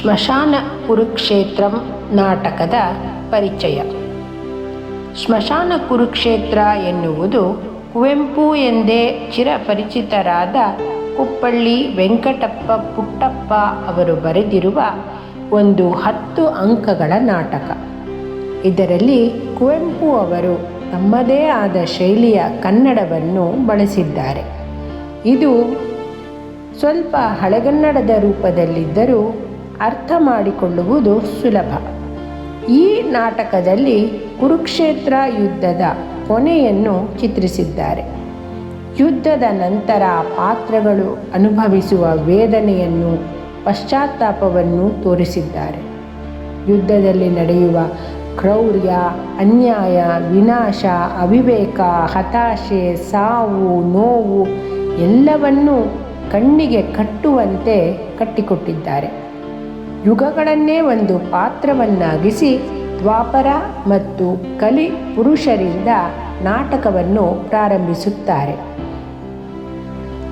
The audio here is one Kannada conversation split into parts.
ಸ್ಮಶಾನ ಕುರುಕ್ಷೇತ್ರಂ ನಾಟಕದ ಪರಿಚಯ. ಶ್ಮಶಾನ ಕುರುಕ್ಷೇತ್ರ ಎನ್ನುವುದು ಕುವೆಂಪು ಎಂದೇ ಚಿರಪರಿಚಿತರಾದ ಕುಪ್ಪಳ್ಳಿ ವೆಂಕಟಪ್ಪ ಪುಟ್ಟಪ್ಪ ಅವರು ಬರೆದಿರುವ ಒಂದು ಹತ್ತು ಅಂಕಗಳ ನಾಟಕ. ಇದರಲ್ಲಿ ಕುವೆಂಪು ಅವರು ತಮ್ಮದೇ ಆದ ಶೈಲಿಯ ಕನ್ನಡವನ್ನು ಬಳಸಿದ್ದಾರೆ. ಇದು ಸ್ವಲ್ಪ ಹಳೆಗನ್ನಡದ ರೂಪದಲ್ಲಿದ್ದರೂ ಅರ್ಥ ಮಾಡಿಕೊಳ್ಳುವುದು ಸುಲಭ. ಈ ನಾಟಕದಲ್ಲಿ ಕುರುಕ್ಷೇತ್ರ ಯುದ್ಧದ ಕೊನೆಯನ್ನು ಚಿತ್ರಿಸಿದ್ದಾರೆ. ಯುದ್ಧದ ನಂತರ ಪಾತ್ರಗಳು ಅನುಭವಿಸುವ ವೇದನೆಯನ್ನು ಪಶ್ಚಾತ್ತಾಪವನ್ನು ತೋರಿಸಿದ್ದಾರೆ. ಯುದ್ಧದಲ್ಲಿ ನಡೆಯುವ ಕ್ರೌರ್ಯ, ಅನ್ಯಾಯ, ವಿನಾಶ, ಅವಿವೇಕ, ಹತಾಶೆ, ಸಾವು, ನೋವು ಎಲ್ಲವನ್ನೂ ಕಣ್ಣಿಗೆ ಕಟ್ಟುವಂತೆ ಕಟ್ಟಿಕೊಟ್ಟಿದ್ದಾರೆ. ಯುಗಗಳನ್ನೇ ಒಂದು ಪಾತ್ರವನ್ನಾಗಿಸಿ ದ್ವಾಪರ ಮತ್ತು ಕಲಿ ಪುರುಷರಿಂದ ನಾಟಕವನ್ನು ಪ್ರಾರಂಭಿಸುತ್ತಾರೆ.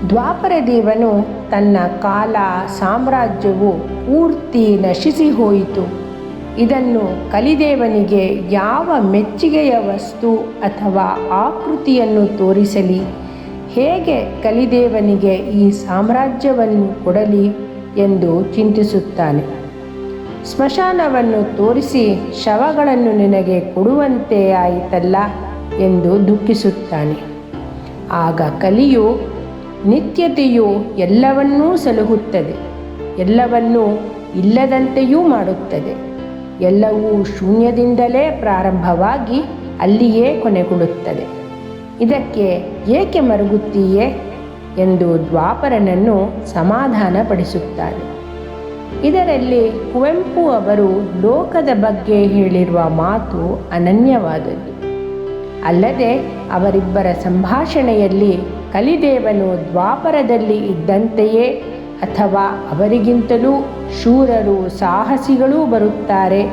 ದ್ವಾಪರ ದೇವನು ತನ್ನ ಕಾಲ ಸಾಮ್ರಾಜ್ಯವು ಪೂರ್ತಿ ನಶಿಸಿ ಹೋಯಿತು. ಇದನ್ನು ಕಲಿದೇವನಿಗೆ ಯಾವ ಮೆಚ್ಚುಗೆಯ ವಸ್ತು ಅಥವಾ ಆಕೃತಿಯನ್ನು ತೋರಿಸಲಿ? ಹೇಗೆ ಕಲಿದೇವನಿಗೆ ಈ ಸಾಮ್ರಾಜ್ಯವನ್ನು ಕೊಡಲಿ ಎಂದು ಚಿಂತಿಸುತ್ತಾನೆ. ಸ್ಮಶಾನವನ್ನು ತೋರಿಸಿ ಶವಗಳನ್ನು ನಿನಗೆ ಕೊಡುವಂತೆ ಆಯಿತಲ್ಲ ಎಂದು ದುಃಖಿಸುತ್ತಾನೆ. ಆಗ ಕಲಿಯು, ನಿತ್ಯತೆಯು ಎಲ್ಲವನ್ನೂ ಸಲಹುತ್ತದೆ. ಎಲ್ಲವನ್ನೂ ಇಲ್ಲದಂತೆಯೂ ಮಾಡುತ್ತದೆ. ಎಲ್ಲವೂ ಶೂನ್ಯದಿಂದಲೇ ಪ್ರಾರಂಭವಾಗಿ ಅಲ್ಲಿಯೇ ಕೊನೆಗೊಳ್ಳುತ್ತದೆ. ಇದಕ್ಕೆ ಏಕೆ ಮರುಗುತ್ತೀಯೇ? ಎಂದು ದ್ವಾಪರನನ್ನು ಸಮಾಧಾನಪಡಿಸುತ್ತಾನೆ. ಇದರಲ್ಲಿ ಕುವೆಂಪು ಅವರು ಲೋಕದ ಬಗ್ಗೆ ಹೇಳಿರುವ ಮಾತು ಅನನ್ಯವಾದದ್ದು. ಅಲ್ಲದೆ ಅವರಿಬ್ಬರ ಸಂಭಾಷಣೆಯಲ್ಲಿ ಕಲಿದೇವನು ದ್ವಾಪರದಲ್ಲಿ ಇದ್ದಂತೆಯೇ ಅಥವಾ ಅವರಿಗಿಂತಲೂ ಶೂರರು ಸಾಹಸಿಗಳೂ ಬರುತ್ತಾರೆ.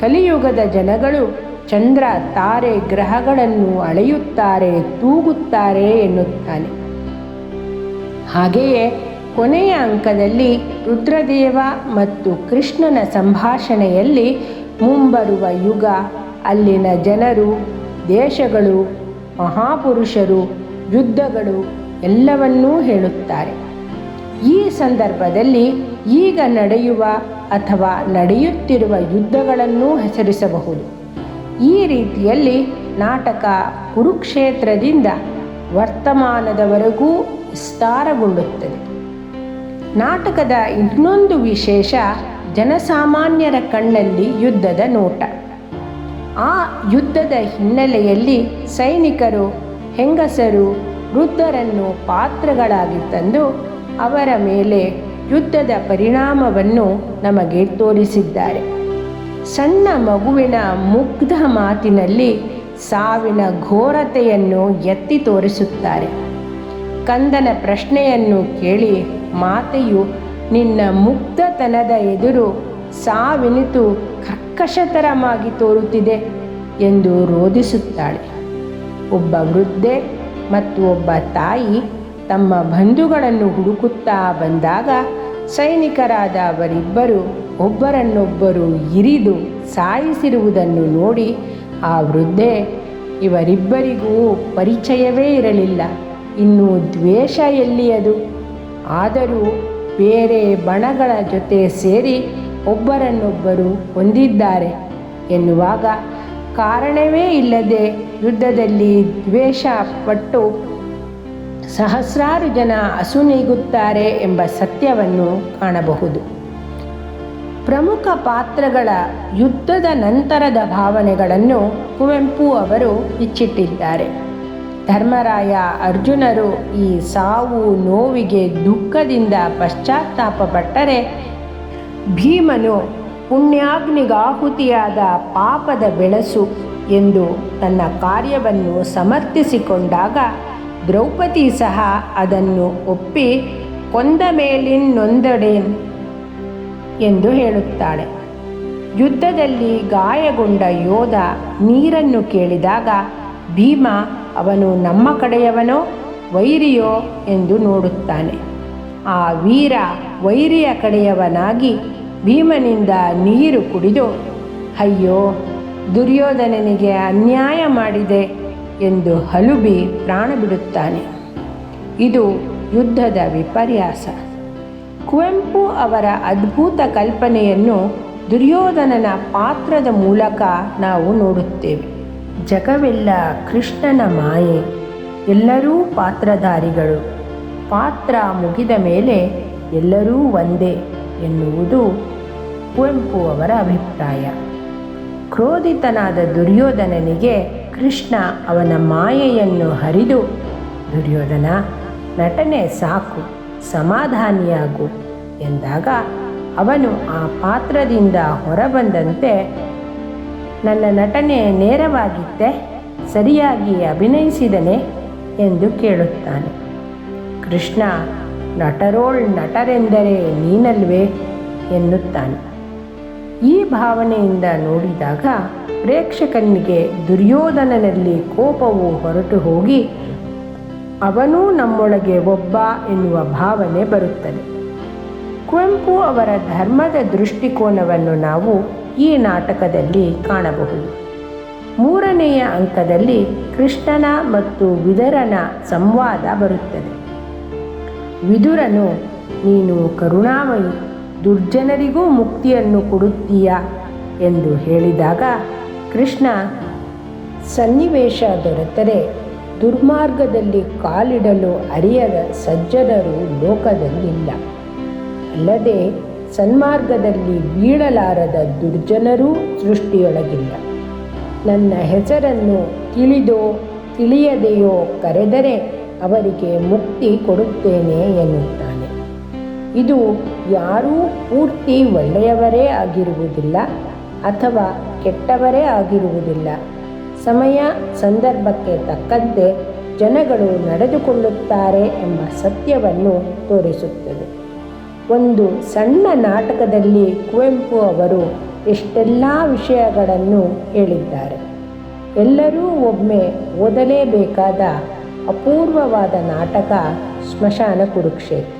ಕಲಿಯುಗದ ಜನಗಳು ಚಂದ್ರ ತಾರೆ ಗ್ರಹಗಳನ್ನು ಅಳೆಯುತ್ತಾರೆ, ತೂಗುತ್ತಾರೆ ಎನ್ನುತ್ತಾನೆ. ಹಾಗೆಯೇ ಕೊನೆಯ ಅಂಕದಲ್ಲಿ ರುದ್ರದೇವ ಮತ್ತು ಕೃಷ್ಣನ ಸಂಭಾಷಣೆಯಲ್ಲಿ ಮುಂಬರುವ ಯುಗ, ಅಲ್ಲಿನ ಜನರು, ದೇಶಗಳು, ಮಹಾಪುರುಷರು, ಯುದ್ಧಗಳು ಎಲ್ಲವನ್ನೂ ಹೇಳುತ್ತಾರೆ. ಈ ಸಂದರ್ಭದಲ್ಲಿ ಈಗ ನಡೆಯುವ ಅಥವಾ ನಡೆಯುತ್ತಿರುವ ಯುದ್ಧಗಳನ್ನೂ ಹೆಸರಿಸಬಹುದು. ಈ ರೀತಿಯಲ್ಲಿ ನಾಟಕ ಕುರುಕ್ಷೇತ್ರದಿಂದ ವರ್ತಮಾನದವರೆಗೂ ವಿಸ್ತಾರಗೊಳ್ಳುತ್ತದೆ. ನಾಟಕದ ಇನ್ನೊಂದು ವಿಶೇಷ ಜನಸಾಮಾನ್ಯರ ಕಣ್ಣಲ್ಲಿ ಯುದ್ಧದ ನೋಟ. ಆ ಯುದ್ಧದ ಹಿನ್ನೆಲೆಯಲ್ಲಿ ಸೈನಿಕರು, ಹೆಂಗಸರು, ವೃದ್ಧರನ್ನು ಪಾತ್ರಗಳಾಗಿ ತಂದು ಅವರ ಮೇಲೆ ಯುದ್ಧದ ಪರಿಣಾಮವನ್ನು ನಮಗೆ ತೋರಿಸಿದ್ದಾರೆ. ಸಣ್ಣ ಮಗುವಿನ ಮುಗ್ಧ ಮಾತಿನಲ್ಲಿ ಸಾವಿನ ಘೋರತೆಯನ್ನು ಎತ್ತಿ ತೋರಿಸುತ್ತಾರೆ. ಕಂದನ ಪ್ರಶ್ನೆಯನ್ನು ಕೇಳಿ ಮಾತೆಯು ನಿನ್ನ ಮುಗ್ಧತನದ ಎದುರು ಸಾವಿನಿತು ಕರ್ಕಶತರವಾಗಿ ತೋರುತ್ತಿದೆ ಎಂದು ರೋಧಿಸುತ್ತಾಳೆ. ಒಬ್ಬ ವೃದ್ಧೆ ಮತ್ತು ಒಬ್ಬ ತಾಯಿ ತಮ್ಮ ಬಂಧುಗಳನ್ನು ಹುಡುಕುತ್ತಾ ಬಂದಾಗ ಸೈನಿಕರಾದ ಅವರಿಬ್ಬರು ಒಬ್ಬರನ್ನೊಬ್ಬರು ಇರಿದು ಸಾಯಿಸಿರುವುದನ್ನು ನೋಡಿ ಆ ವೃದ್ಧೆ, ಇವರಿಬ್ಬರಿಗೂ ಪರಿಚಯವೇ ಇರಲಿಲ್ಲ, ಇನ್ನು ದ್ವೇಷ ಎಲ್ಲಿಯದು? ಆದರೂ ಬೇರೆ ಬಣಗಳ ಜೊತೆ ಸೇರಿ ಒಬ್ಬರನ್ನೊಬ್ಬರು ಹೊಂದಿದ್ದಾರೆ ಎನ್ನುವಾಗ ಕಾರಣವೇ ಇಲ್ಲದೆ ಯುದ್ಧದಲ್ಲಿ ದ್ವೇಷ ಪಟ್ಟು ಸಹಸ್ರಾರು ಜನ ಅಸುನೀಗುತ್ತಾರೆ ಎಂಬ ಸತ್ಯವನ್ನು ಕಾಣಬಹುದು. ಪ್ರಮುಖ ಪಾತ್ರಗಳ ಯುದ್ಧದ ನಂತರದ ಭಾವನೆಗಳನ್ನು ಕುವೆಂಪು ಅವರು ಬಿಚ್ಚಿಟ್ಟಿದ್ದಾರೆ ಧರ್ಮರಾಯ ಅರ್ಜುನರು ಈ ಸಾವು ನೋವಿಗೆ ದುಃಖದಿಂದ ಪಶ್ಚಾತ್ತಾಪಪಟ್ಟರೆ ಭೀಮನು ಪುಣ್ಯಾಗ್ನಿಗಾಹುತಿಯಾದ ಪಾಪದ ಬೆಳಸು ಎಂದು ತನ್ನ ಕಾರ್ಯವನ್ನು ಸಮರ್ಥಿಸಿಕೊಂಡಾಗ ದ್ರೌಪದಿ ಸಹ ಅದನ್ನು ಒಪ್ಪಿ, ಕೊಂದ ಮೇಲಿನ್ನೊಂದಡೇನ್ ಎಂದು ಹೇಳುತ್ತಾಳೆ. ಯುದ್ಧದಲ್ಲಿ ಗಾಯಗೊಂಡ ಯೋಧ ನೀರನ್ನು ಕೇಳಿದಾಗ ಭೀಮ ಅವನು ನಮ್ಮ ಕಡೆಯವನೋ ವೈರಿಯೋ ಎಂದು ನೋಡುತ್ತಾನೆ. ಆ ವೀರ ವೈರಿಯ ಕಡೆಯವನಾಗಿ ಭೀಮನಿಂದ ನೀರು ಕುಡಿದು, ಅಯ್ಯೋ, ದುರ್ಯೋಧನನಿಗೆ ಅನ್ಯಾಯ ಮಾಡಿದೆ ಎಂದು ಹಲುಬಿ ಪ್ರಾಣ ಬಿಡುತ್ತಾನೆ ಇದು ಯುದ್ಧದ ವಿಪರ್ಯಾಸ. ಕುವೆಂಪು ಅವರ ಅದ್ಭುತ ಕಲ್ಪನೆಯನ್ನು ದುರ್ಯೋಧನನ ಪಾತ್ರದ ಮೂಲಕ ನಾವು ನೋಡುತ್ತೇವೆ. ಜಗವೆಲ್ಲ ಕೃಷ್ಣನ ಮಾಯೆ. ಎಲ್ಲರೂ ಪಾತ್ರಧಾರಿಗಳು. ಪಾತ್ರ ಮುಗಿದ ಮೇಲೆ ಎಲ್ಲರೂ ಒಂದೇ ಎನ್ನುವುದು ಕುವೆಂಪು ಅವರ ಅಭಿಪ್ರಾಯ. ಕ್ರೋಧಿತನಾದ ದುರ್ಯೋಧನನಿಗೆ ಕೃಷ್ಣ ಅವನ ಮಾಯೆಯನ್ನು ಹರಿದು, ದುರ್ಯೋಧನ, ನಟನೆ ಸಾಕು, ಸಮಾಧಾನಿಯಾಗು ಎಂದಾಗ ಅವನು ಆ ಪಾತ್ರದಿಂದ ಹೊರಬಂದಂತೆ ನನ್ನ ನಟನೆ ನೇರವಾಗಿತ್ತೆ ಸರಿಯಾಗಿ ಅಭಿನಯಿಸಿದನೆ ಎಂದು ಕೇಳುತ್ತಾನೆ. ಕೃಷ್ಣ, ನಟರೋಳ್ ನಟರೆಂದರೆ ನೀನಲ್ವೇ? ಎನ್ನುತ್ತಾನೆ. ಈ ಭಾವನೆಯಿಂದ ನೋಡಿದಾಗ ಪ್ರೇಕ್ಷಕನಿಗೆ ದುರ್ಯೋಧನನಲ್ಲಿ ಕೋಪವು ಹೊರಟು ಹೋಗಿ, ಅವನೂ ನಮ್ಮೊಳಗೆ ಒಬ್ಬ ಎನ್ನುವ ಭಾವನೆ ಬರುತ್ತದೆ. ಕುವೆಂಪು ಅವರ ಧರ್ಮದ ದೃಷ್ಟಿಕೋನವನ್ನು ನಾವು ಈ ನಾಟಕದಲ್ಲಿ ಕಾಣಬಹುದು. ಮೂರನೆಯ ಅಂಕದಲ್ಲಿ ಕೃಷ್ಣನ ಮತ್ತು ವಿದರನ ಸಂವಾದ ಬರುತ್ತದೆ. ವಿದುರನು, ನೀನು ಕರುಣಾಮಯಿ, ದುರ್ಜನರಿಗೂ ಮುಕ್ತಿಯನ್ನು ಕೊಡುತ್ತೀಯ? ಎಂದು ಹೇಳಿದಾಗ ಕೃಷ್ಣ, ಸನ್ನಿವೇಶ ದೊರೆತರೆ, ದುರ್ಮಾರ್ಗದಲ್ಲಿ ಕಾಲಿಡಲು ಅರಿಯದ ಸಜ್ಜನರು ಲೋಕದಲ್ಲಿಲ್ಲ. ಅಲ್ಲದೆ ಸನ್ಮಾರ್ಗದಲ್ಲಿ ಬೀಳಲಾರದ ದುರ್ಜನರೂ ಸೃಷ್ಟಿಯೊಳಗಿಲ್ಲ. ನನ್ನ ಹೆಸರನ್ನು ತಿಳಿದೋ ತಿಳಿಯದೆಯೋ ಕರೆದರೆ ಅವರಿಗೆ ಮುಕ್ತಿ ಕೊಡುತ್ತೇನೆ ಎನ್ನುತ್ತಾನೆ. ಇದು ಯಾರೂ ಪೂರ್ತಿ ಒಳ್ಳೆಯವರೇ ಆಗಿರುವುದಿಲ್ಲ ಅಥವಾ ಕೆಟ್ಟವರೇ ಆಗಿರುವುದಿಲ್ಲ. ಸಮಯ ಸಂದರ್ಭಕ್ಕೆ ತಕ್ಕಂತೆ ಜನಗಳು ನಡೆದುಕೊಳ್ಳುತ್ತಾರೆ ಎಂಬ ಸತ್ಯವನ್ನು ತೋರಿಸುತ್ತದೆ. ಒಂದು ಸಣ್ಣ ನಾಟಕದಲ್ಲಿ ಕುವೆಂಪು ಅವರು ಎಷ್ಟೆಲ್ಲ ವಿಷಯಗಳನ್ನು ಹೇಳಿದ್ದಾರೆ. ಎಲ್ಲರೂ ಒಮ್ಮೆ ಓದಲೇಬೇಕಾದ ಅಪೂರ್ವವಾದ ನಾಟಕ ಸ್ಮಶಾನ ಕುರುಕ್ಷೇತ್ರ.